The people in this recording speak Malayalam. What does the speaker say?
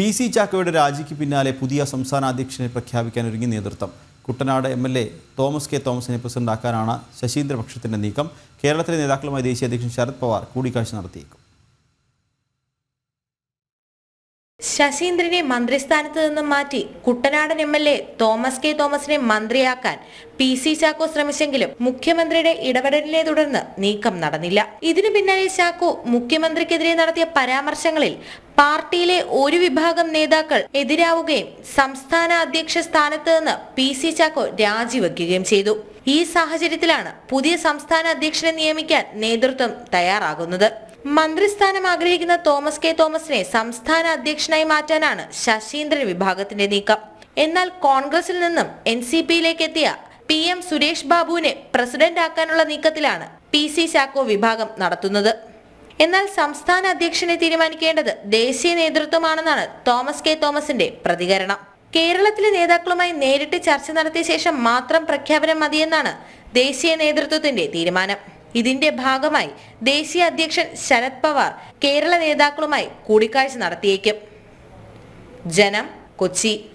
പി സി ചാക്കോയുടെ രാജിക്ക് പിന്നാലെ പുതിയ സംസ്ഥാന അധ്യക്ഷനെ പ്രഖ്യാപിക്കാൻ ഒരുങ്ങി നേതൃത്വം. Kuttanad M L A Thomas K തോമസിനെ പ്രസിഡന്റാക്കാനാണ് ശശീന്ദ്രപക്ഷത്തിന്റെ നീക്കം. കേരളത്തിലെ നേതാക്കളുമായി ദേശീയ അധ്യക്ഷൻ ശരത് പവാർ കൂടിക്കാഴ്ച നടത്തിയേക്കും. ശശീന്ദ്രനെ മന്ത്രിസ്ഥാനത്ത് നിന്നും മാറ്റി കുട്ടനാടൻ M L A Thomas K തോമസിനെ മന്ത്രിയാക്കാൻ പി സി ചാക്കോ ശ്രമിച്ചെങ്കിലും മുഖ്യമന്ത്രിയുടെ ഇടപെടലിനെ തുടർന്ന് നീക്കം നടന്നില്ല. ഇതിനു പിന്നാലെ ചാക്കോ മുഖ്യമന്ത്രിക്കെതിരെ നടത്തിയ പരാമർശങ്ങളിൽ പാർട്ടിയിലെ ഒരു വിഭാഗം നേതാക്കൾ എതിരാവുകയും സംസ്ഥാന അധ്യക്ഷ സ്ഥാനത്ത് നിന്ന് പി സി ചാക്കോ രാജിവെക്കുകയും ചെയ്തു. ഈ സാഹചര്യത്തിലാണ് പുതിയ സംസ്ഥാന അധ്യക്ഷനെ നിയമിക്കാൻ നേതൃത്വം തയ്യാറാകുന്നത്. മന്ത്രിസ്ഥാനം ആഗ്രഹിക്കുന്ന തോമസ് കെ തോമസിനെ സംസ്ഥാന അധ്യക്ഷനായി മാറ്റാനാണ് ശശീന്ദ്രൻ വിഭാഗത്തിന്റെ നീക്കം. എന്നാൽ കോൺഗ്രസിൽ നിന്നും എൻ സി പിയിലേക്ക് എത്തിയ പി എം സുരേഷ് ബാബുവിനെ പ്രസിഡന്റ് ആക്കാനുള്ള നീക്കത്തിലാണ് പി സി ചാക്കോ വിഭാഗം നടത്തുന്നത്. എന്നാൽ സംസ്ഥാന അധ്യക്ഷനെ തീരുമാനിക്കേണ്ടത് ദേശീയ നേതൃത്വമാണെന്നാണ് തോമസ് കെ തോമസിന്റെ പ്രതികരണം. കേരളത്തിലെ നേതാക്കളുമായി നേരിട്ട് ചർച്ച നടത്തിയ ശേഷം മാത്രം പ്രഖ്യാപനം മതിയെന്നാണ് ദേശീയ നേതൃത്വത്തിന്റെ തീരുമാനം. ഇതിന്റെ ഭാഗമായി ദേശീയ അധ്യക്ഷൻ ശരത് പവാർ കേരള നേതാക്കളുമായി കൂടിക്കാഴ്ച നടത്തിയേക്കും. ജനം കൊച്ചി.